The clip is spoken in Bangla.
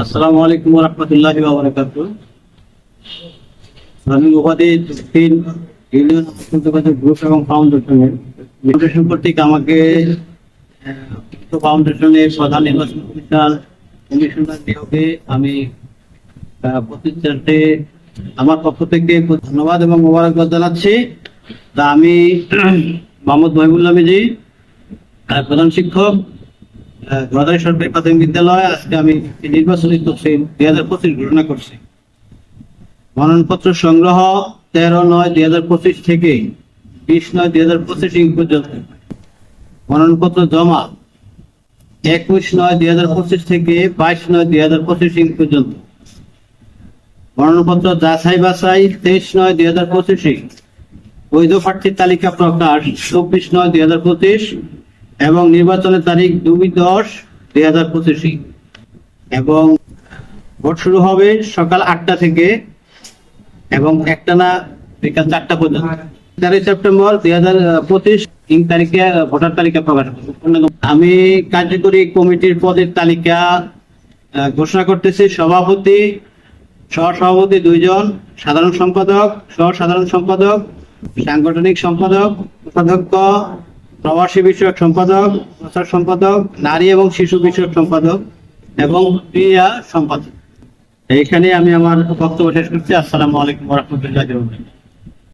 আসসালামু আলাইকুম রহমতুল্লাহ আমি উপাধি গ্রুপ এবং ফাউন্ডেশনের। আমাকে ফাউন্ডেশনের প্রধান নির্বাচন কমিশনার কমিশনার নিয়োগে আমি আহ, প্রতিষ্ঠানটি আমার পক্ষ থেকে ধন্যবাদ এবং মোবারকবাদ জানাচ্ছি। তা আমি মোহাম্মদ আহ, প্রধান শিক্ষক গদাই প্রাথমিক বিদ্যালয় আজকে আমি নির্বাচনী তফসিল দুই হাজার পঁচিশ ঘোষণা করছি। মনোনয়নপত্র সংগ্রহ তেরো নয় দুই হাজার পঁচিশ থেকে বিশ নয় দুই হাজার পঁচিশ পর্যন্ত। মনোনয়নপত্র জমা একুশ নয় দুই হাজার পঁচিশ থেকে বাইশ নয় দুই হাজার পঁচিশ পর্যন্ত। মনোনয়নপত্র যাচাই বাছাই তেইশ নয় দুই হাজার পঁচিশ বৈধ প্রার্থীর তালিকা প্রকাশ চব্বিশ নয় দুই হাজার পঁচিশ। এবং নির্বাচনের তারিখ দুই দশ দুই হাজার পঁচিশ। এবং ভোট শুরু হবে সকাল আটটা থেকে এবং একটা না বিকাল চারটা পর্যন্ত। তেরোই সেপ্টেম্বর দুই হাজার পঁচিশ তিন তারিখে ভোটার তালিকা প্রকাশ। আমি কার্যকরী কমিটির পদের তালিকা ঘোষণা করতেছি। সভাপতি সহ সভাপতি দুইজন, সাধারণ সম্পাদক সহ সাধারণ সম্পাদক, সাংগঠনিক সম্পাদক, উপাধ্যক্ষ প্রবাসী বিষয়ক সম্পাদক, প্রচার সম্পাদক, নারী এবং শিশু বিষয়ক সম্পাদক এবং ক্রিয়া সম্পাদক। এইখানে আমি আমার বক্তব্য শেষ করছি। আসসালামু আলাইকুম রহমতুল্লাহ